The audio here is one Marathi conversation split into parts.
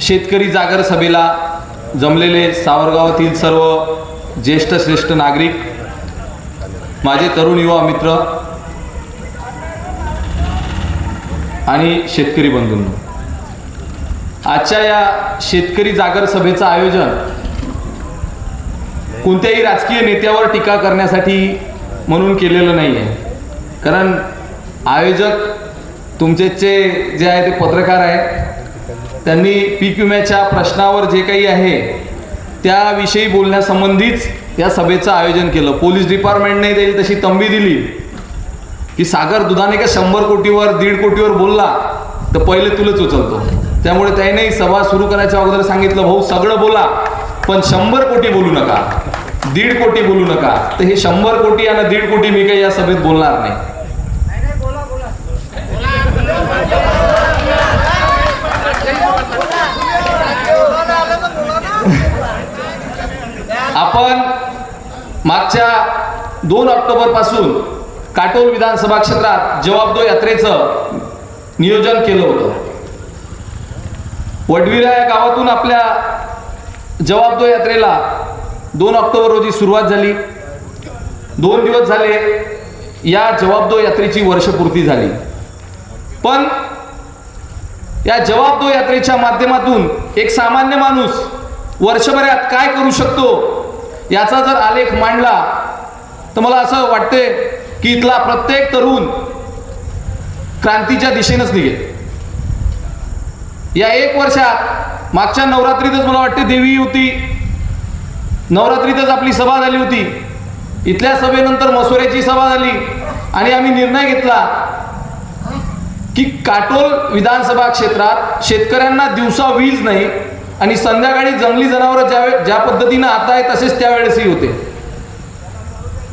शेतकरी जागर सभेला जमलेले सावरगावातील सर्व ज्येष्ठ श्रेष्ठ नागरिक माझे तरुण युवा मित्र आणि शेतकरी बंधूंनो. आजच्या या शेतकरी जागर सभेचं आयोजन कोणत्याही राजकीय नेत्यावर टीका करण्यासाठी म्हणून केलेलं नाही आहे. कारण आयोजक तुमचेचे जे आहे ते पत्रकार आहेत त्यांनी पीक विम्याच्या प्रश्नावर जे काही आहे त्याविषयी बोलण्यासंबंधीच या सभेचं आयोजन केलं. पोलीस डिपार्टमेंटने देईल तशी तंबी दिली की सागर दुधाने का शंभर कोटीवर दीड कोटीवर बोलला तर पहिले तुलाच उचलतो त्यामुळे त्यांनी सभा सुरू करायच्या अगोदर सांगितलं भाऊ सगळं बोला पण शंभर कोटी बोलू नका दीड कोटी बोलू नका. तर हे शंभर कोटी आणि दीड कोटी मी काही या सभेत बोलणार नाही. आपण मागच्या दोन ऑक्टोबरपासून काटोल विधानसभा क्षेत्रात जवाबदो यात्रेचं नियोजन केलं होतं. वडविरा या गावातून आपल्या जवाबदो यात्रेला दोन ऑक्टोबर रोजी सुरुवात झाली. दोन दिवस झाले या जवाबदो यात्रेची वर्षपूर्ती झाली. पण या जवाबदो यात्रेच्या माध्यमातून एक सामान्य माणूस वर्षभरात काय करू शकतो याचा जर आलेख मांडला तर मला असं वाटते की इथला प्रत्येक तरुण क्रांतीच्या दिशेनंच निघेल. या एक वर्षात मागच्या नवरात्रीतच मला वाटते देवी होती. नवरात्रीतच आपली सभा झाली होती. इथल्या सभेनंतर मसुऱ्याची सभा झाली. आणि आम्ही निर्णय घेतला की काटोल विधानसभा क्षेत्रात शेतकऱ्यांना दिवसा वीज नाही आणि संध्याकाळी जंगली जनावरं ज्या ज्या पद्धतीनं आता आहे तसेच त्यावेळेसही होते.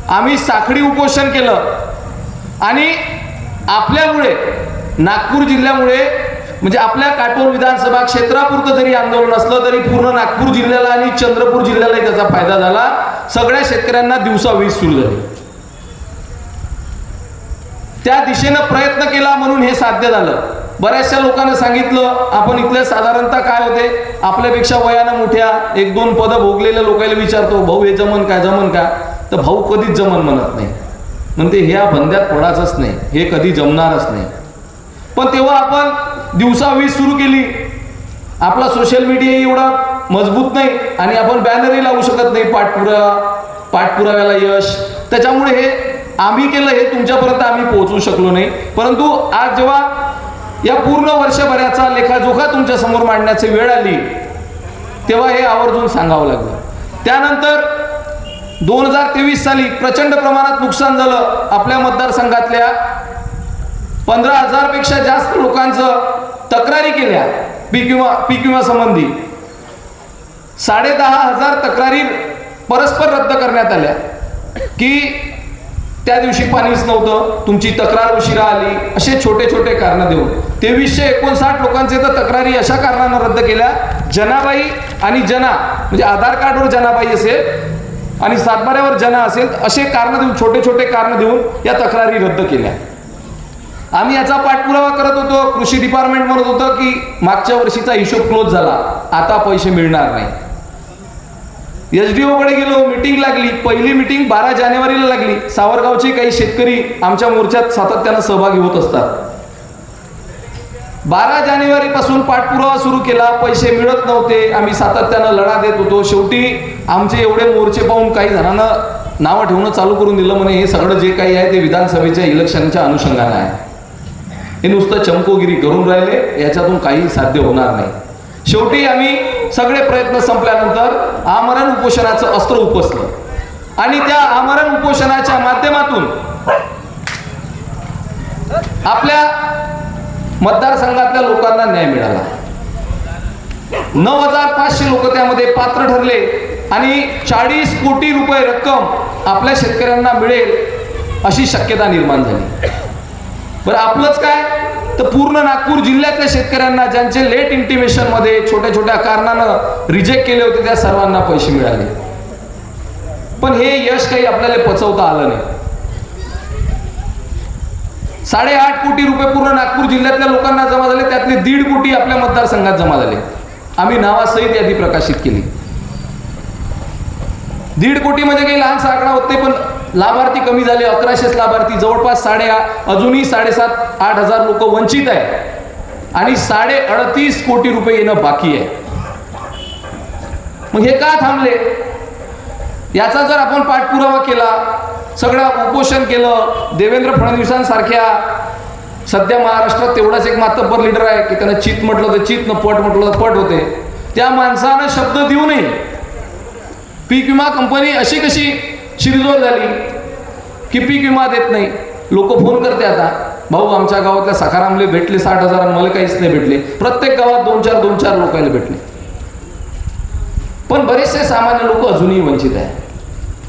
आम्ही साखळी उपोषण केलं. आणि आपल्यामुळे नागपूर जिल्ह्यामुळे म्हणजे आपल्या काटोल विधानसभा क्षेत्रापुरतं जरी आंदोलन असलं तरी पूर्ण नागपूर जिल्ह्याला आणि चंद्रपूर जिल्ह्यालाही त्याचा फायदा झाला. सगळ्या शेतकऱ्यांना दिवसा वीज सुरू झाली. त्या दिशेनं प्रयत्न केला म्हणून हे साध्य झालं. बऱ्याचशा लोकांना सांगितलं आपण इथले साधारणतः काय होते? आपल्यापेक्षा वयानं मोठ्या एक दोन पदं भोगलेल्या लोकांना विचारतो भाऊ हे जमन काय जमन का? तर भाऊ कधीच जमन म्हणत नाही. म्हणते ह्या बंद्यात पडायचंच नाही हे कधी जमणारच नाही. पण तेव्हा आपण दिवसा वीज सुरू केली. आपला सोशल मीडिया एवढा मजबूत नाही आणि आपण बॅनरही लावू शकत नाही पाठपुरावा पाठपुराव्याला यश. त्याच्यामुळे हे आम्ही केलं हे तुमच्यापर्यंत आम्ही पोहोचू शकलो नाही. परंतु आज जेव्हा या पूर्ण वर्षभराचा लेखाजोखा तुमच्यासमोर मांडण्याची वेळ आली. तेव्हा हे आवर्जून सांगावं लागलं. त्यानंतर दोन हजार तेवीस साली प्रचंड प्रमाणात नुकसान झालं. आपल्या मतदारसंघातल्या पंधरा हजारपेक्षा जास्त लोकांचं तक्रारी केल्या. पीक विमा पीक विमासंबंधी साडे दहा हजार तक्रारी परस्पर रद्द करण्यात आल्या. की त्या दिवशी पाणीच नव्हतं तुमची तक्रार उशिरा आली असे छोटे छोटे कारण देऊन. तेवीसशे एकोणसाठ लोकांचे तर तक्रारी अशा कारणानं रद्द केल्या जनाबाई आणि जना म्हणजे आधार कार्डवर जनाबाई असेल आणि सातबाऱ्यावर जना असेल असे कारण देऊन छोटे छोटे कारण देऊन या तक्रारी रद्द केल्या. आम्ही याचा पाठपुरावा करत होतो कृषी डिपार्टमेंट म्हणत होतं की मागच्या वर्षीचा हिशोब क्लोज झाला आता पैसे मिळणार नाही. एच डी ओकडे गेलो मिटिंग लागली. पहिली मिटिंग बारा जानेवारीला लागली. सावरगावचे काही शेतकरी आमच्या मोर्चात सातत्यानं सहभागी होत असतात. बारा जानेवारी पासून पाठपुरावा सुरू केला. पैसे मिळत नव्हते. आम्ही सातत्यानं लढा देत होतो. शेवटी आमचे एवढे मोर्चे पाहून काही जणांना नावं ठेवणं चालू करून दिलं म्हणे हे सगळं जे काही आहे ते विधानसभेच्या इलेक्शनच्या अनुषंगानं आहे. हे नुसतं चमकोगिरी करून राहिले. याच्यातून काही साध्य होणार नाही. शेवटी आम्ही सगळे प्रयत्न संपल्यानंतर आमरण उपोषणाचं अस्त्र उपसलं. आणि त्या आमरण उपोषणाच्या माध्यमातून आपल्या मतदारसंघातल्या लोकांना न्याय मिळाला. नऊ हजार पाचशे लोक त्यामध्ये पात्र ठरले आणि चाळीस कोटी रुपये रक्कम आपल्या शेतकऱ्यांना मिळेल अशी शक्यता निर्माण झाली. बरं आपलंच काय? तर पूर्ण नागपूर जिल्ह्यातल्या शेतकऱ्यांना ज्यांचे लेट इंटिमेशनमध्ये छोट्या छोट्या कारणानं रिजेक्ट केले होते त्या सर्वांना पैसे मिळाले. पण हे यश काही आपल्याला पचवता आलं नाही. साडेआठ कोटी रुपये पूर्ण नागपूर जिल्ह्यातल्या लोकांना जमा झाले त्यातले दीड कोटी आपल्या मतदारसंघात जमा झाले. आम्ही नावासहित यादी प्रकाशित केली. दीड कोटीमध्ये काही लहानसा आकडा होते पण लाभार्थी कमी झाले अकराशेच लाभार्थी जवळपास साडे अजूनही साडेसात आठ हजार लोक वंचित आहे. आणि साडे अडतीस कोटी रुपये येणं बाकी आहे. मग हे का थांबले? याचा जर आपण पाठपुरावा केला सगळं उपोषण केलं देवेंद्र फडणवीसांसारख्या सध्या महाराष्ट्रात तेवढाच एक मातब्बर लिडर आहे की त्यानं चित म्हटलं तर चित न पट म्हटलं तर पट होते. त्या माणसानं शब्द देऊ नये. पीक विमा कंपनी अशी कशी शिरजोर झाली. की पीक विमा देत नाही. लोक फोन करते आता. भाऊ आमच्या गावातल्या सखारामले भेटले साठ हजार मला काहीच नाही भेटले. प्रत्येक गावात दोन चार दोन चार लोकांना भेटले. पण बरेचसे सामान्य लोक अजूनही वंचित आहे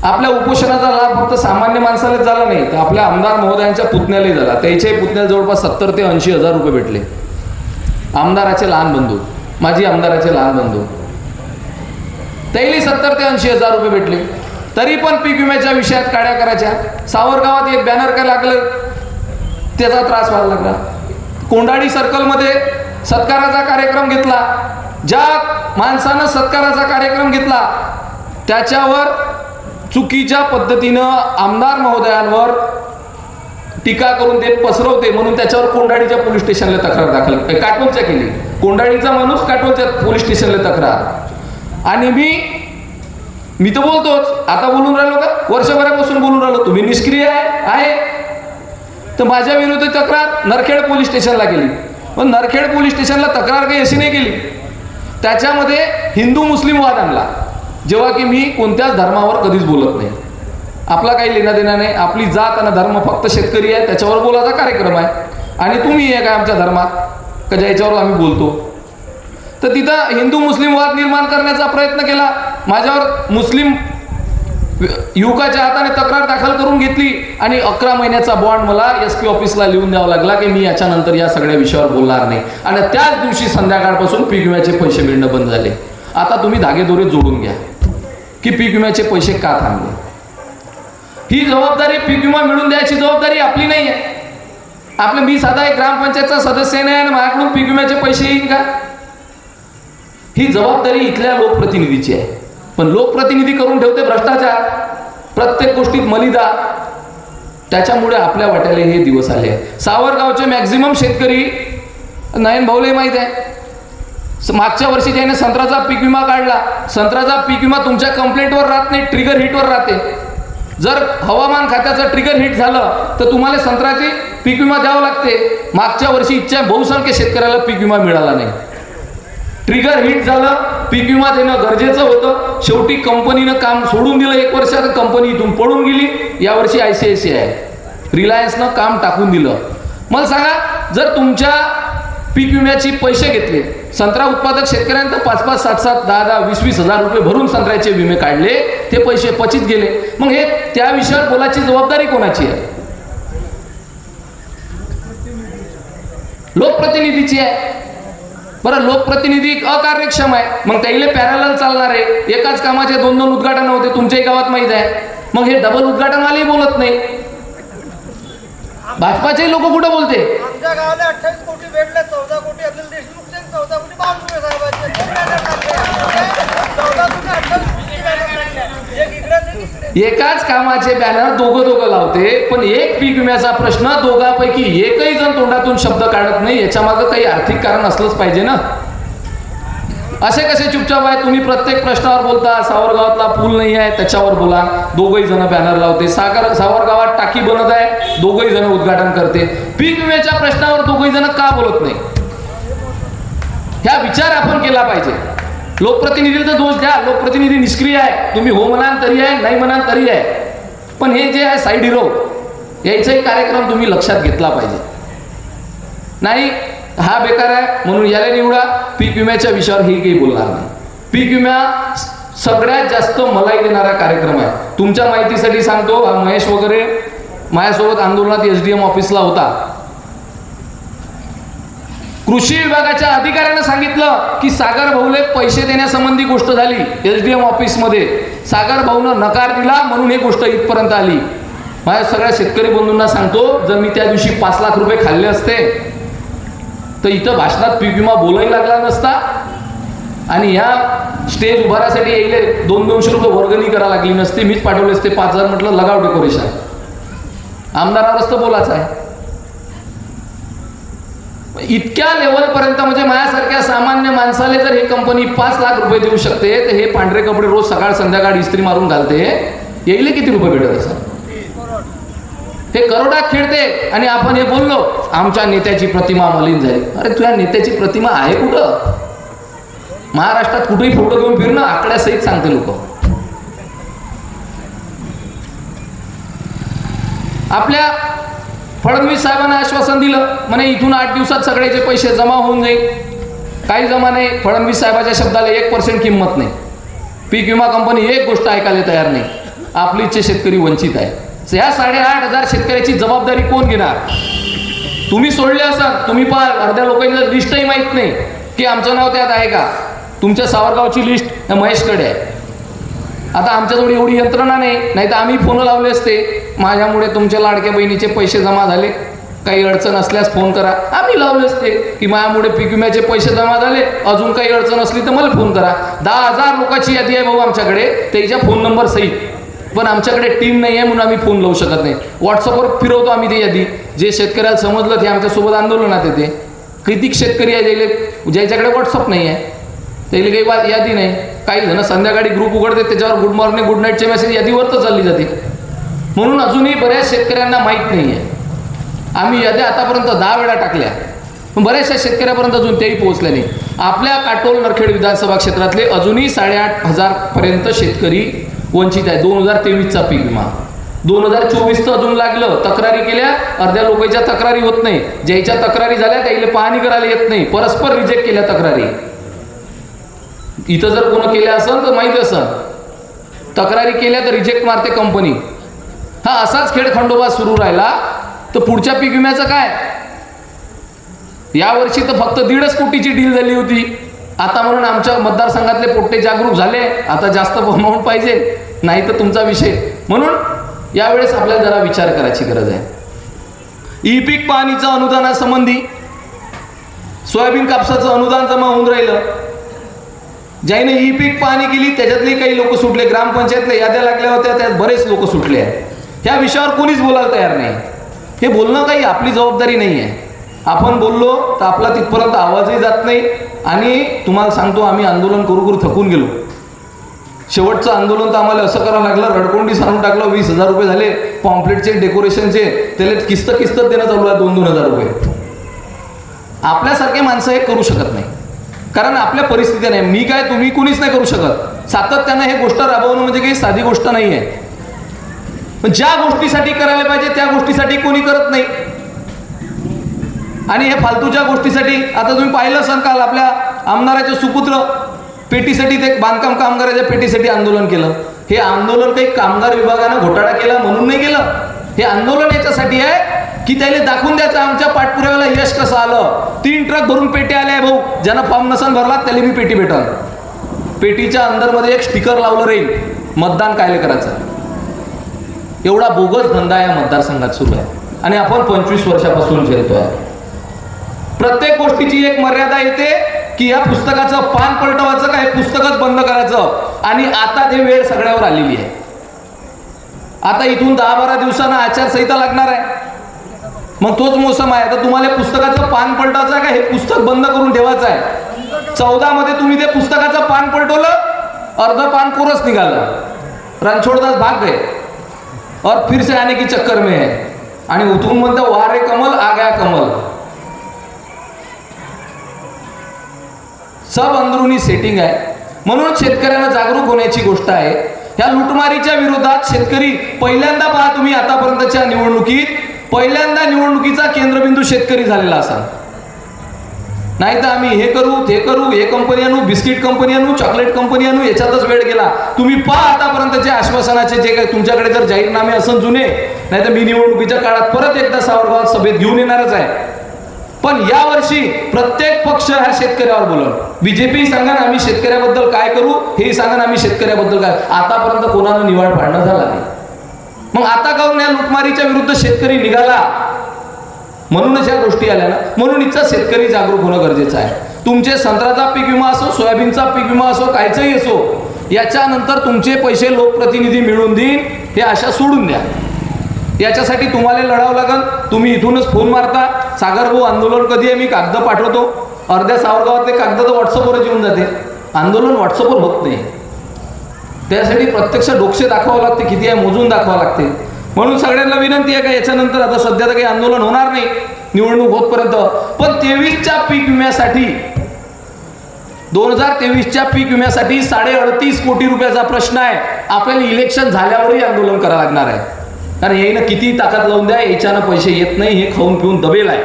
आपल्या उपोषणाचा लाभ फक्त सामान्य माणसालाच झाला नाही तर आपल्या आमदार महोदयांच्या पुतण्यालाही झाला. त्याच्याही पुतण्याला जवळपास सत्तर ते ऐंशी हजार रुपये भेटले. आमदाराचे लहान बंधू. माझी आमदाराचे लहान बंधू. त्याही सत्तर ते ऐंशी हजार रुपये भेटले. तरी पण पीक विम्याच्या विषयात काड्या करायच्या. सावरगावात एक बॅनर काय लागलं? त्याचा त्रास व्हायला लागला. कोंडाळी सर्कलमध्ये सत्काराचा कार्यक्रम घेतला. ज्या माणसानं सत्काराचा कार्यक्रम घेतला त्याच्यावर चुकीच्या पद्धतीनं आमदार महोदयांवर टीका करून ते पसरवते म्हणून त्याच्यावर कोंडाळीच्या पोलीस स्टेशनला तक्रार दाखल काटोलच्या केली. कोंडाळीचा माणूस काटोलच्या पोलीस स्टेशनला तक्रार. आणि मी मी तर बोलतोच. आता बोलून राहिलो का? वर्षभरापासून बोलून राहिलो. तुम्ही निष्क्रिय आहे आहे. तर माझ्या विरुद्ध तक्रार नरखेड पोलीस स्टेशनला केली. पण नरखेड पोलीस स्टेशनला तक्रार काही अशी नाही केली. त्याच्यामध्ये हिंदू मुस्लिम वाद आणला. जेव्हा की मी कोणत्याच धर्मावर कधीच बोलत नाही. आपला काही लेना देणं नाही. आपली जात आणि धर्म फक्त शेतकरी आहे. त्याच्यावर बोलायचा कार्यक्रम आहे. आणि तुम्ही आहे काय आमच्या धर्मात? का ज्याच्यावर आम्ही बोलतो? तर तिथं हिंदू मुस्लिम वाद निर्माण करण्याचा प्रयत्न केला. माझ्यावर मुस्लिम युवकाच्या हाताने तक्रार दाखल करून घेतली आणि अकरा महिन्याचा बॉन्ड मला एस पी ऑफिसला लिहून द्यावा लागला की मी याच्यानंतर या सगळ्या विषयावर बोलणार नाही. आणि त्याच दिवशी संध्याकाळपासून पीक विम्याचे पैसे मिळणं बंद झाले. आता तुम्ही धागेदोरे जोडून घ्या. की पीक विम्याचे पैसे का थांबले? ही जबाबदारी पीक विमा मिळून द्यायची जबाबदारी आपली नाही आहे आपलं मी साधा एक ग्रामपंचायतचा सदस्य नाही आणि माझ्याकडून पीक विम्याचे पैसे येईल का? ही जबाबदारी इथल्या लोकप्रतिनिधीची आहे. पण लोकप्रतिनिधी करून ठेवते भ्रष्टाचार. प्रत्येक गोष्टीत मलिदा. त्याच्यामुळे आपल्या वाट्याला हे दिवस आले. सावरगावचे मॅक्झिमम शेतकरी नयन भाऊले माहीत आहे. स- मागच्या वर्षी ज्याने संत्र्याचा पीक विमा काढला संत्र्याचा पीक विमा तुमच्या कंप्लेंटवर राहत नाही ट्रिगर हिटवर राहते. जर हवामान खात्याचं ट्रिगर हिट झालं तर तुम्हाला संत्र्याची पीक विमा द्यावं लागते. मागच्या वर्षी इच्छा बहुसंख्य शेतकऱ्याला पीक विमा मिळाला नाही. ट्रिगर हिट झालं पीक विमा देणं गरजेचं होतं. शेवटी कंपनीनं काम सोडून दिलं. एक वर्षात कंपनी इथून पळून गेली. यावर्षी I C I C I रिलायन्सनं काम टाकून दिलं. मला सांगा जर तुमच्या पीक विम्याचे पैसे घेतले संत्रा उत्पादक शेतकऱ्यांना पाच पाच सात सात दहा दहा वीस वीस हजार रुपये भरून संत्र्याचे विमे काढले ते पैसे पचित गेले. मग हे त्या विषयावर बोलायची जबाबदारी कोणाची आहे? लोकप्रतिनिधीची आहे. बरं लोकप्रतिनिधी अकार्यक्षम आहे. मग त्याला पॅरल चालणार आहे. एकाच कामाचे दोन दोन उद्घाटन होते तुमच्याही गावात माहीत आहे. मग हे डबल उद्घाटनवालेही बोलत नाही. भाजपाचे लोक कुठं बोलते आमच्या गावाला अठ्ठावीस कोटी भेटले चौदा कोटी अनिल देशमुखचे आणि चौदा कोटी बावनकुळे साहेबांचे दोन बॅनर टाकले. चौदा कोटी अठ्ठावीस कोटी बॅनर टाकले. एक इकडे आणि एक इकडे. एकाच कामाचे बॅनर दोघं दोघं लावते पण एक पीक विम्याचा प्रश्न दोघांपैकी एकही जण तोंडातून शब्द काढत नाही याच्या मागं काही आर्थिक कारण असलंच पाहिजे ना? असे कसे चुपचाप आहे तुम्ही प्रत्येक प्रश्नावर बोलता सावरगावातला पूल नाही आहे त्याच्यावर बोला. दोघही जण बॅनर लावते. सागर सावरगावात टाकी बनत आहे दोघही जण उद्घाटन करते. पीक विम्याच्या प्रश्नावर दोघही जण का बोलत नाही? ह्या विचार आपण केला पाहिजे. लोकप्रतिनिधीचा दोष द्या. लोकप्रतिनिधी निष्क्रिय आहे. तुम्ही हो म्हणाल तरी आहे नाही म्हणाल तरी आहे. पण हे जे आहे साईड हिरो याचाही कार्यक्रम तुम्ही लक्षात घेतला पाहिजे. नाही हा बेकार आहे म्हणून याला निवडा. पीक विम्याच्या विषयावर हे काही बोलणार नाही. पीक विमा सगळ्यात जास्त मलाई देणारा कार्यक्रम आहे. तुमच्या माहितीसाठी सांगतो हा महेश वगैरे माझ्यासोबत आंदोलनात एस डी एम ऑफिसला होता. कृषी विभागाच्या अधिकाऱ्यानं सांगितलं की सागर भाऊले पैसे देण्यासंबंधी गोष्ट झाली एस डी एम ऑफिसमध्ये. सागर भाऊनं नकार दिला म्हणून ही गोष्ट इथपर्यंत आली. माझ्या सगळ्या शेतकरी बंधूंना सांगतो जर मी त्या दिवशी पाच लाख रुपये खाल्ले असते तर इथं भाषणात पीक विमा बोलाही लागला नसता. आणि ह्या स्टेज उभारासाठी यायले दोन दोनशे रुपये वर्गणी करा लागली नसते. मीच पाठवले असते पाच हजार म्हटलं लगाव डेकोरेशन आमदारावरच तर बोलायचं आहे. इतक्या लेवलपर्यंत म्हणजे माझ्यासारख्या सामान्य माणसाला जर ही कंपनी पाच लाख रुपये देऊ शकते तर हे पांढरे कपडे रोज सकाळ संध्याकाळ इस्त्री मारून घालते. येईल किती रुपये भेटत असं? हे करोडात खेळते आणि आपण हे बोललो आमच्या नेत्याची प्रतिमा मलिन झाली. अरे तुझ्या नेत्याची प्रतिमा आहे कुठं? महाराष्ट्रात कुठेही फोटो घेऊन फिरणं आकड्यासहित सांगते लोक. आपल्या फडणवीस साहेबांना आश्वासन दिलं. म्हणे इथून आठ दिवसात सगळ्याचे पैसे जमा होऊन जाईल. काही जमा नाही. फडणवीस साहेबाच्या शब्दाला एक पर्सेंट किंमत नाही. पीक विमा कंपनी एक गोष्ट ऐकायला तयार नाही. आपली इच्छे शेतकरी वंचित आहे. ह्या साडेआठ हजार शेतकऱ्याची जबाबदारी कोण घेणार? तुम्ही सोडले असाल. तुम्ही पहा अर्ध्या लोकांचं लिस्टही माहीत नाही. की आमचं नाव त्यात आहे का? तुमच्या सावरगावची लिस्ट महेशकडे आहे. आता आमच्याजवळ एवढी यंत्रणा नाही नाही तर आम्ही फोन लावले असते. माझ्यामुळे तुमच्या लाडक्या बहिणीचे पैसे जमा झाले. काही अडचण असल्यास फोन करा. आम्ही लावले असते. की माझ्यामुळे पीक विम्याचे पैसे जमा झाले. अजून काही अडचण असली तर मला फोन करा. दहा हजार लोकांची यादी आहे भाऊ आमच्याकडे. त्याच्या फोन नंबर सही. पण आमच्याकडे टीम नाही आहे म्हणून आम्ही फोन लावू शकत नाही. व्हॉट्सअपवर फिरवतो आम्ही ते यादी. जे शेतकऱ्याला समजलं ते आमच्यासोबत आंदोलनात येते. कितीक शेतकरी आहे ज्याला ज्याच्याकडे व्हॉट्सअप नाही आहे. त्याला काही वा- यादी नाही. काही जण संध्याकाळी ग्रुप उघडते त्याच्यावर गुड मॉर्निंग गुड नाईटचे मेसेज यादीवर तर चालली जाते. म्हणून अजूनही बऱ्याच शेतकऱ्यांना माहीत नाही आहे आम्ही याद्या आतापर्यंत दहा वेळा टाकल्या. पण बऱ्याचशा शेतकऱ्यापर्यंत अजून तेही पोहोचले नाही. आपल्या काटोल नरखेड विधानसभा क्षेत्रातले अजूनही साडेआठ हजारपर्यंत शेतकरी वंचित आहे दोन हजार तेवीसचा पीक विमा. दोन हजार चोवीसचं अजून लागलं. तक्रारी केल्या अर्ध्या लोकांच्या तक्रारी होत नाही. ज्याच्या तक्रारी झाल्या त्याला पाहणी करायला येत नाही. परस्पर रिजेक्ट केल्या तक्रारी. इथं जर कोण केलं असेल तर माहीत असेल. तक्रारी केल्या तर रिजेक्ट मारते कंपनी हा असाच खेळ खंडोबा सुरू राहिला तर पुढच्या पीक विम्याचं काय? यावर्षी तर फक्त दीडच कोटीची डील झाली होती. आता म्हणून आमच्या मतदारसंघातले पोट्टे जागरूक झाले. आता जास्त अमाऊंट पाहिजे नाही तर तुमचा विषय. म्हणून यावेळेस आपल्याला जरा विचार करायची गरज आहे. ई पीक पाणीचं अनुदानासंबंधी सोयाबीन कापसाचं अनुदान जमा होऊन राहिलं. ज्याने ही पीक पाहणी केली त्याच्यातले काही लोक सुटले ग्रामपंचायतल्या याद्या लागल्या होत्या त्यात बरेच लोक सुटले आहेत. ह्या विषयावर कोणीच बोलायला तयार नाही. हे बोलणं काही आपली जबाबदारी नाही आहे आपण बोललो तर आपला तिथपर्यंत आवाजही जात नाही. आणि तुम्हाला सांगतो आम्ही आंदोलन करू करू थकून गेलो. शेवटचं आंदोलन तर आम्हाला असं करावं लागलं रडकोंडी सांगून टाकलं वीस हजार रुपये झाले पॉम्पलेटचे डेकोरेशनचे त्याला किस्त किस्त देणं चालू आहे दोन दोन हजार रुपये. आपल्यासारखे माणसं हे करू शकत नाही. कारण आपल्या परिस्थिती नाही. मी काय तुम्ही कुणीच नाही करू शकत. सातत्यानं हे गोष्ट राबवणं म्हणजे काही साधी गोष्ट नाही आहे पण ज्या गोष्टीसाठी करायला पाहिजे त्या गोष्टीसाठी कोणी करत नाही. आणि हे फालतूच्या गोष्टीसाठी आता तुम्ही पाहिलं असाल काल आपल्या आमदाराचे सुपुत्र पेटीसाठी ते बांधकाम कामगाराच्या पेटीसाठी आंदोलन केलं. हे आंदोलन काही कामगार विभागानं घोटाळा केला म्हणून नाही केलं. हे आंदोलन याच्यासाठी आहे. की त्याला दाखवून द्यायचं आमच्या पाठपुराव्याला यश कसं आलं? तीन ट्रक भरून पेटी आल्या भाऊ. ज्यानं फॉर्म नसन भरला त्याला मी पेटी भेटल. पेटीच्या अंदरमध्ये एक स्टिकर लावलं राहील. मतदान कायले करायचं? एवढा बोगस धंदा या मतदारसंघात सुरू आहे. आणि आपण पंचवीस वर्षापासून झेलतोय प्रत्येक गोष्टीची एक मर्यादा येते की या पुस्तकाचं पान पलटवायचं काय पुस्तकच बंद करायचं? आणि आता ते वेळ सगळ्यावर आलेली आहे. आता इथून दहा बारा दिवसांना आचारसंहिता लागणार आहे. मग तोच मोसम आहे. आता तुम्हाला पुस्तकाचं पान पलटायचं आहे का? हे पुस्तक बंद करून ठेवायचं आहे. चौदा मध्ये तुम्ही ते पुस्तकाचं पान पलटवलं अर्ध पान कोरच निघालं. रणछोडदास भाग आहे. और फिर से आने की चक्कर में है. आणि उतरून म्हणतं वारे कमल आ गया कमल. सब अंदरुनी सेटिंग आहे. म्हणून शेतकऱ्यांना जागरूक होण्याची गोष्ट आहे. ह्या लुटमारीच्या विरोधात शेतकरी पहिल्यांदा पहा तुम्ही आतापर्यंतच्या निवडणुकीत. पहिल्यांदा निवडणुकीचा केंद्रबिंदू शेतकरी झालेला असा नाही तर आम्ही हे करू ते करू हे कंपनी आणू बिस्किट कंपनी आणू चॉकलेट कंपनी आणू याच्यातच वेळ गेला. तुम्ही पहा आतापर्यंतचे आश्वासनाचे जे काही तुमच्याकडे जर जाहीरनामे असन जुने नाही तर मी निवडणुकीच्या काळात परत एकदा सावरगावात सभेत घेऊन येणारच आहे. पण यावर्षी प्रत्येक पक्ष ह्या शेतकऱ्यावर बोलल. बीजेपी सांगा ना आम्ही शेतकऱ्याबद्दल काय करू? हे सांगा ना आम्ही शेतकऱ्याबद्दल काय? आतापर्यंत कोणानं निवाड पाडणं झाला नाही. मग आता काहून या लुटमारीच्या विरुद्ध शेतकरी निघाला? म्हणूनच या गोष्टी आल्या ना. म्हणून इथचा शेतकरी जागरूक होणं गरजेचं आहे. तुमचे संत्र्याचा पीक विमा असो सोयाबीनचा पीक विमा असो कायचंही असो याच्यानंतर तुमचे पैसे लोकप्रतिनिधी मिळून देईन हे आशा सोडून द्या. याच्यासाठी तुम्हाला लढावं लागेल. तुम्ही इथूनच फोन मारता. सागर भाऊ आंदोलन कधी आहे? मी कागद पाठवतो. अर्ध्या सावरगावातले कागद तर व्हॉट्सअपवरच येऊन जाते. आंदोलन व्हॉट्सअपवर होत नाही. त्यासाठी प्रत्यक्ष डोक्षे दाखवावं लागते किती आहे मोजून दाखवावं लागते. म्हणून सगळ्यांना विनंती आहे का याच्यानंतर आता सध्या तर काही आंदोलन होणार नाही निवडणूक होतपर्यंत. पण तेवीसच्या पीक विम्यासाठी दोन हजार तेवीसच्या पीक विम्यासाठी साडे अडतीस कोटी रुपयाचा प्रश्न आहे. आपल्याला इलेक्शन झाल्यावरही आंदोलन करावं लागणार आहे. कारण याईनं किती ताकद लावून द्या याच्यानं पैसे येत नाही हे खाऊन पिऊन दबेल आहे.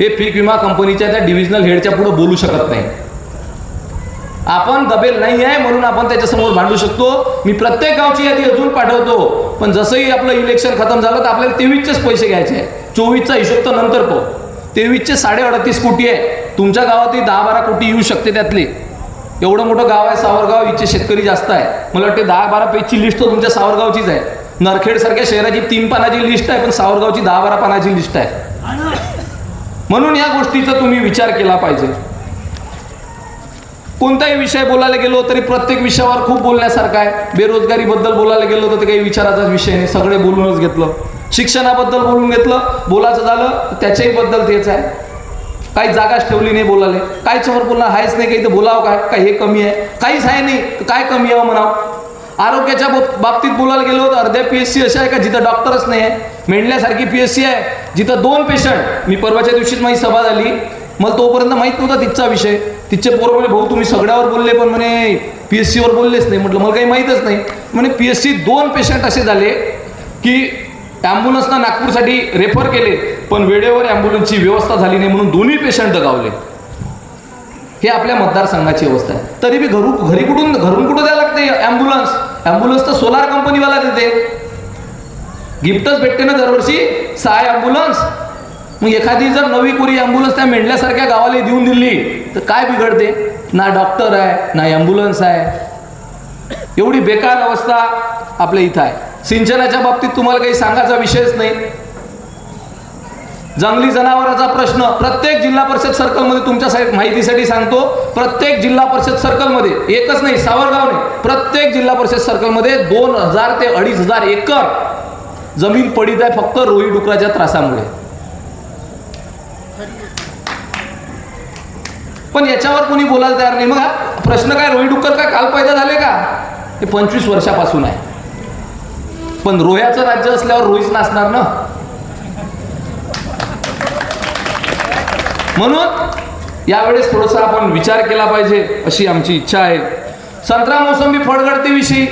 हे पीक विमा कंपनीच्या त्या डिव्हिजनल हेडच्या पुढे बोलू शकत नाही. आपण दबेल नाही आहे म्हणून आपण त्याच्यासमोर भांडू शकतो. मी प्रत्येक गावची यादी अजून पाठवतो. पण जसंही आपलं इलेक्शन खतम झालं तर आपल्याला तेवीसचेच पैसे घ्यायचे आहे. चोवीसचा हिशोब तर नंतर पाहू. तेवीसचे साडे अडतीस कोटी आहे. तुमच्या गावातही दहा बारा कोटी येऊ शकते त्यातले. एवढं मोठं गाव आहे सावरगाव इथचे शेतकरी जास्त आहे. मला वाटते दहा बारा पेजची लिस्ट तर तुमच्या सावरगावचीच आहे. नरखेडसारख्या शहराची तीन पानाची लिस्ट आहे पण सावरगावची दहा बारा पानाची लिस्ट आहे. म्हणून या गोष्टीचा तुम्ही विचार केला पाहिजे. कोणताही विषय बोलायला गेलो तरी प्रत्येक विषयावर खूप बोलण्यासारखं आहे. बेरोजगारीबद्दल बोलायला गेलो तर ते काही विचाराचाच विषय नाही. सगळे बोलूनच घेतलं. शिक्षणाबद्दल बोलून घेतलं. बोलायचं झालं त्याच्याही बद्दल तेच आहे. काही जागाच ठेवली नाही बोलाले कायच्यावर बोलणार आहेच नाही काही तर बोलावं काय? काय हे कमी आहे. काहीच आहे नाही. तर काय कमी आहे हो म्हणावं? आरोग्याच्या बाब- बाबतीत बोलायला गेलो तर अर्ध्या पी एस सी अशा आहे का? जिथं डॉक्टरच नाही आहे. मेंढल्यासारखी पी एस सी आहे. जिथं दोन पेशंट मी परवाच्या दिवशीच माझी सभा झाली. मला तोपर्यंत माहीत नव्हता तिथचा विषय. तिचे पोरं म्हणे भाऊ तुम्ही सगळ्यावर बोलले पण म्हणे पी एस सीवर बोललेच नाही. म्हटलं मला काही माहीतच नाही. म्हणे पी एस सी दोन पेशंट असे झाले की ॲम्ब्युलन्सनं नागपूरसाठी रेफर केले पण वेळेवर ॲम्ब्युलन्सची व्यवस्था झाली नाही म्हणून दोन्ही पेशंट दगावले हे आपल्या मतदारसंघाची अवस्था आहे. तरी बी घरू घरी कुठून घरून कुठं द्यायला लागते ॲम्ब्युलन्स ॲम्ब्युलन्स तर सोलार कंपनीवाला देते. गिफ्टच भेटते ना दरवर्षी? सहा ॲम्ब्युलन्स मग एखादी जर नवी कोरी ॲम्ब्युलन्स त्या मेंढल्यासारख्या गावाला देऊन दिली तर काय बिघडते? ना डॉक्टर आहे ना ॲम्ब्युलन्स आहे. एवढी बेकार अवस्था आपल्या इथं आहे. सिंचनाच्या बाबतीत तुम्हाला काही सांगायचा विषयच नाही. जंगली जनावरांचा प्रश्न प्रत्येक जिल्हा परिषद सर्कलमध्ये तुमच्या सा- माहितीसाठी सांगतो. प्रत्येक जिल्हा परिषद सर्कलमध्ये एकच नाही सावरगाव नाही. प्रत्येक जिल्हा परिषद सर्कलमध्ये दोन हजार ते अडीच हजार एकर जमीन पडीत आहे फक्त रोही डुकराच्या त्रासामुळे. पण याच्यावर कोणी बोलायला तयार नाही. मग हा प्रश्न काय रोही डुक्कर काय काल पैदा झाले का? हे पंचवीस वर्षापासून आहे. पण रोह्याचं राज्य असल्यावर रोहीच नाचणार ना? म्हणून यावेळेस थोडासा आपण विचार केला पाहिजे अशी आमची इच्छा आहे. संत्रा मोसंबी फळगळतीविषयी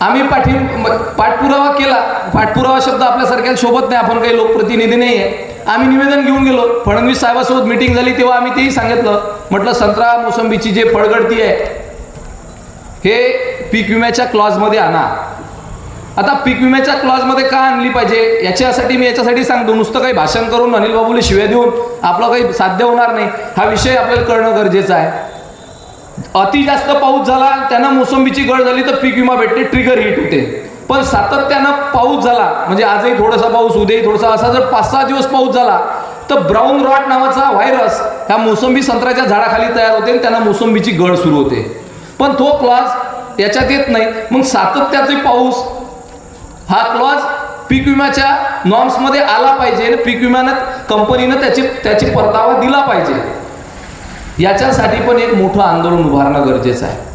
आम्ही पाठी पाठपुरावा केला. पाठपुरावा शब्द आपल्यासारख्या शोभत नाही. आपण काही लोकप्रतिनिधी नाही आहे आम्ही निवेदन घेऊन गेलो. फडणवीस साहेबासोबत मिटिंग झाली तेव्हा आम्ही तेही सांगितलं. म्हटलं संत्रा मोसंबीची जे फळगळती आहे हे पीक विम्याच्या क्लॉजमध्ये आणा. आता पीक विम्याच्या क्लॉजमध्ये का आणली पाहिजे? याच्यासाठी मी याच्यासाठी सांगतो. नुसतं काही भाषण करून अनिल बाबूला शिव्या देऊन आपलं काही साध्य होणार नाही. हा विषय आपल्याला कळणं गरजेचं आहे. अति जास्त पाऊस झाला त्यांना मोसंबीची गळ झाली तर पीक विमा भेटते ट्रिगर हिट होते. पण सातत्यानं पाऊस झाला म्हणजे आजही थोडासा पाऊस उद्याही थोडासा असा जर पाच सहा दिवस पाऊस झाला तर ब्राऊन रॉट नावाचा व्हायरस ह्या मोसंबी संत्र्याच्या झाडाखाली तयार होते आणि त्यांना मोसंबीची गळ सुरू होते. पण तो क्लॉज याच्यात येत नाही. मग सातत्याचे पाऊस हा क्लॉज पीक विम्याच्या नॉर्म्समध्ये आला पाहिजे आणि पीक विम्यानं कंपनीनं त्याची त्याची परतावा दिला पाहिजे. याच्यासाठी पण एक मोठं आंदोलन उभारणं गरजेचं आहे.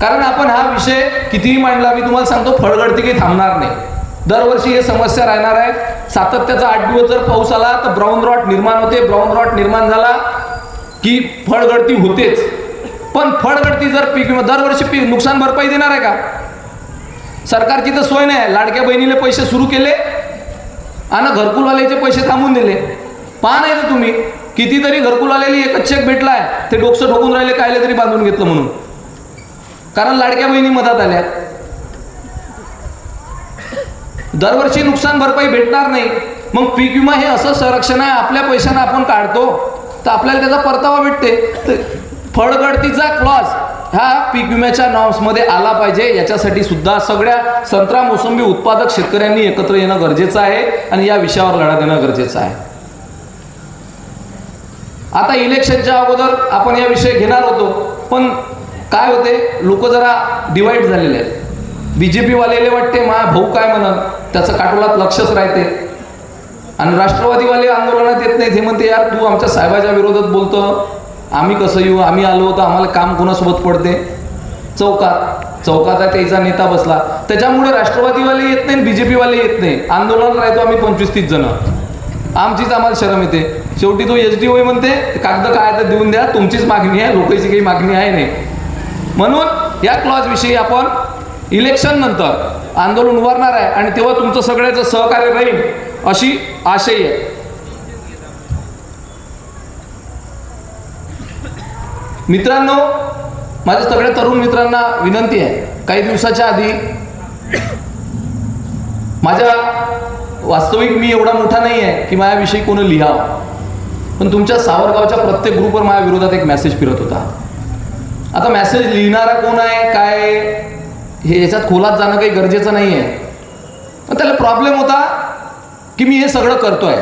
कारण आपण हा विषय कितीही मांडला मी तुम्हाला सांगतो फळगळती काही थांबणार नाही. दरवर्षी हे समस्या राहणार आहे. सातत्याचा आठ दिवस जर पाऊस आला तर ब्राऊन रॉट निर्माण होते. ब्राऊन रॉट निर्माण झाला की फळगळती होतेच. पण फळगळती जर पीक दरवर्षी पीक नुकसान भरपाई देणार आहे का? सरकारची तर सोय नाही. लाडक्या बहिणीने पैसे सुरू केले आणि घरकुलवाल्याचे पैसे थांबून दिले. पहा नाही तर तुम्ही कितीतरी घरकुलवाल्याला एकच चेक आहे ते डोकसं ठोकून राहिले कायले तरी बांधून घेतलं म्हणून. कारण लाडक्या बहिणी मधात आल्या दरवर्षी नुकसान भरपाई भेटणार नाही. मग पीक विमा हे असं संरक्षण आहे आपल्या पैशानं आपण काढतो तर आपल्याला त्याचा परतावा भेटते. तर फळगळतीचा क्लॉज हा पीक विम्याच्या नॉर्म्समध्ये आला पाहिजे. याच्यासाठी सुद्धा सगळ्या संत्रा मोसंबी उत्पादक शेतकऱ्यांनी एकत्र येणं गरजेचं आहे आणि या विषयावर लढा देणं गरजेचं आहे. आता इलेक्शनच्या अगोदर आपण या विषय घेणार होतो पण काय होते? लोक जरा डिवाईड झालेले आहेत. बी जे पीवालेले वाटते मा भाऊ काय म्हणत त्याचं काटोलात लक्षच राहते. आणि राष्ट्रवादीवाले आंदोलनात येत नाही हे म्हणते यार तू आमच्या साहेबाच्या विरोधात बोलतो. आम्ही कसं येऊ? आम्ही आलो होतो. आम्हाला काम कोणासोबत पडते? चौकात. चौकात आहे त्याचा नेता बसला. त्याच्यामुळे राष्ट्रवादीवाले येत नाही बी जे पीवाले येत नाही आंदोलनात राहतो आम्ही पंचवीस तीस जण. आमचीच आम्हाला शरम येते. शेवटी तो एच डी ओ म्हणते कागद काय तर देऊन द्या. तुमचीच मागणी आहे. लोकांची काही मागणी आहे नाही. म्हणून या क्लॉज विषयी आपण इलेक्शन नंतर आंदोलन उभारणार आहे आणि तेव्हा तुमचं सगळ्याचं सहकार्य राहील अशी आशय आहे. मित्रांनो माझ्या सगळ्या तरुण मित्रांना विनंती आहे. काही दिवसाच्या आधी माझ्या वास्तविक मी एवढा मोठा नाही आहे की माझ्याविषयी कोणी लिहावं. पण तुमच्या सावरगावच्या प्रत्येक ग्रुपवर माझ्या विरोधात एक मेसेज फिरत होता. आता मेसेज लिहिणारा कोण आहे काय हे याच्यात खोलात जाणं काही गरजेचं नाही आहे पण त्याला प्रॉब्लेम होता की मी हे सगळं करतोय.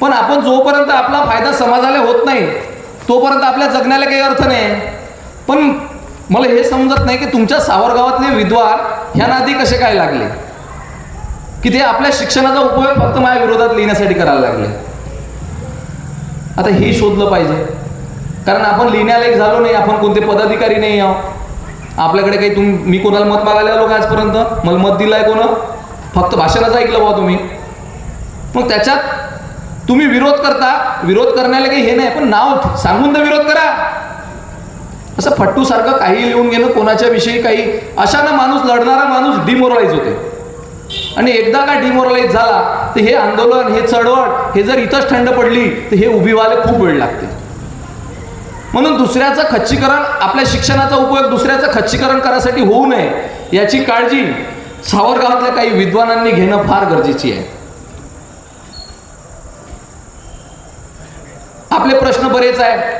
पण आपण जोपर्यंत आपला फायदा समाजाला होत नाही तोपर्यंत आपल्या जगण्याला काही अर्थ नाही पण मला हे समजत नाही की तुमच्या सावरगावातले विद्वान ह्या नादी कसे काय लागले? की ते आपल्या शिक्षणाचा उपयोग फक्त माझ्या विरोधात लिहिण्यासाठी करायला लागले. आता हे शोधलं पाहिजे. कारण आपण लिहिण्यालायक झालो नाही आपण कोणते पदाधिकारी नाही आहो आपल्याकडे काही तुम मी कोणाला मत मागायला आलो का आजपर्यंत? मला मत दिलं आहे कोण? फक्त भाषणच ऐकलं बा तुम्ही. मग त्याच्यात तुम्ही विरोध करता विरोध करण्याला काही हे नाही पण नाव सांगून तर विरोध करा. असं फट्टूसारखं काही लिहून घेणं कोणाच्या विषयी काही अशानं माणूस लढणारा माणूस डिमोरलाइज होते. आणि एकदा का डिमोरलाइज झाला तर हे आंदोलन हे चळवळ हे जर इथंच थंड पडली तर हे उभी व्हायला खूप वेळ लागते. म्हणून दुसऱ्याचं खच्चीकरण आपल्या शिक्षणाचा उपयोग दुसऱ्याचं खच्चीकरण करायसाठी होऊ नये याची काळजी सावरगावातल्या काही विद्वानांनी घेणं फार गरजेची आहे. आपले प्रश्न बरेच आहे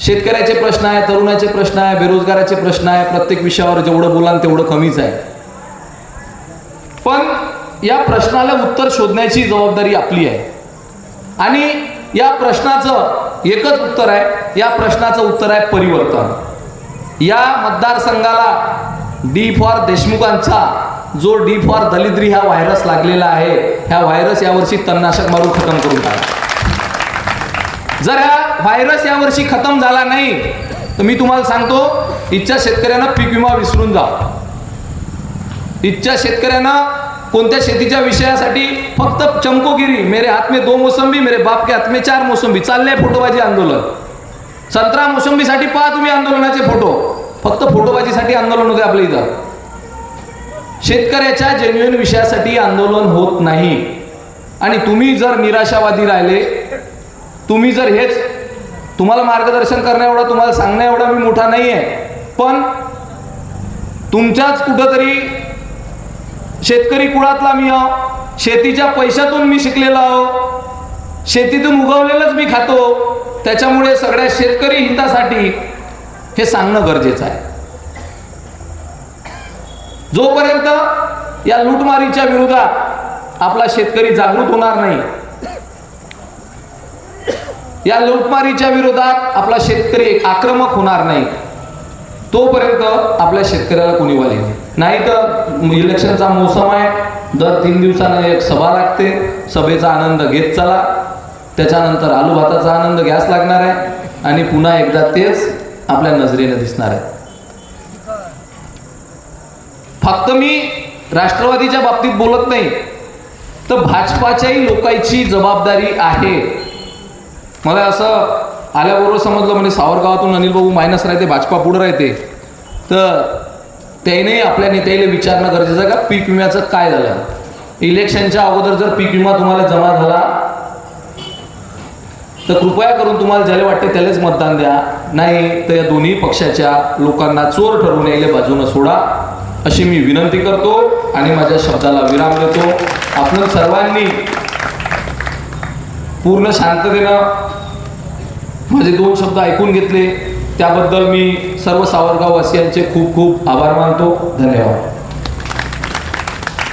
शेतकऱ्याचे प्रश्न आहे तरुणाचे प्रश्न आहे बेरोजगाराचे प्रश्न आहे प्रत्येक विषयावर जेवढं बोलाल तेवढं कमीच आहे. पण या प्रश्नाला उत्तर शोधण्याची जबाबदारी आपली आहे. आणि या प्रश्नाचं एकच उत्तर आहे. या प्रश्नाचं उत्तर आहे परिवर्तन. या मतदारसंघाला डी फॉर देशमुखांचा जो डी फॉर दलिद्री हा व्हायरस लागलेला आहे ह्या व्हायरस यावर्षी तणनाशक मारून खतम करून टाका. जर हा व्हायरस यावर्षी खतम झाला नाही तर मी तुम्हाला सांगतो इच्छा शेतकऱ्यांना पीक विमा विसरून जा. इच्छा शेतकऱ्यांना कोणत्या शेतीच्या विषयासाठी फक्त चमकोगिरी मेरे हात में दो मोसंबी मेरे बाप के हात में चार मोसंबी चालले फोटोबाजी आंदोलन. संत्रा मोसंबीसाठी पहा तुम्ही आंदोलनाचे फोटो. फक्त फोटोबाजीसाठी आंदोलन होते आपल्या इथं. शेतकऱ्याच्या जेन्युइन विषयासाठी आंदोलन होत नाही. आणि तुम्ही जर निराशावादी राहिले तुम्ही जर हेच तुम्हाला मार्गदर्शन करण्या एवढा तुम्हाला सांगण्या एवढा मी मोठा नाही आहे पण तुमच्याच कुठंतरी शेतकरी कुळातला मी आहो. शेतीच्या पैशातून मी शिकलेलो आहो. शेतीतून उगवलेलंच मी खातो. त्याच्यामुळे सगळ्या शेतकरी हितासाठी हे सांगणं गरजेचं आहे. जोपर्यंत या लूटमारीच्या विरोधात आपला शेतकरी जागृत होणार नाही या लूटमारीच्या विरोधात आपला शेतकरी आक्रमक होणार नाही. तोपर्यंत आपल्या शेतकऱ्याला कोणी वाले नाही. तर इलेक्शनचा मोसम आहे दर तीन दिवसानं एक सभा लागते सभेचा आनंद घेत चला. त्याच्यानंतर आलू भाताचा आनंद घ्यास लागणार आहे आणि पुन्हा एकदा तेच आपल्या नजरेनं दिसणार आहे. फक्त मी राष्ट्रवादीच्या बाबतीत बोलत नाही तर भाजपाच्याही लोकांची जबाबदारी आहे. मला असं आल्याबरोबर समजलं म्हणजे सावरगावातून अनिल बाबू मायनस राहते भाजपा पुढं राहते. तर त्याने आपल्या नेत्याला विचारणं गरजेचं आहे का? पीक विम्याचं काय झालं? इलेक्शनच्या अगोदर जर पीक विमा तुम्हाला जमा झाला तर कृपया करून तुम्हाला ज्याला वाटते त्यालाच मतदान द्या. नाही तर या दोन्ही पक्षाच्या लोकांना चोर ठरवून यायला बाजूनं सोडा. अशी मी विनंती करतो आणि माझ्या शब्दाला विराम देतो. आपण सर्वांनी पूर्ण शांततेनं माझे दोन शब्द ऐकून घेतले. त्याबद्दल मी सर्व सावरगाव वासियांचे खूप खूप आभार मानतो. धन्यवाद.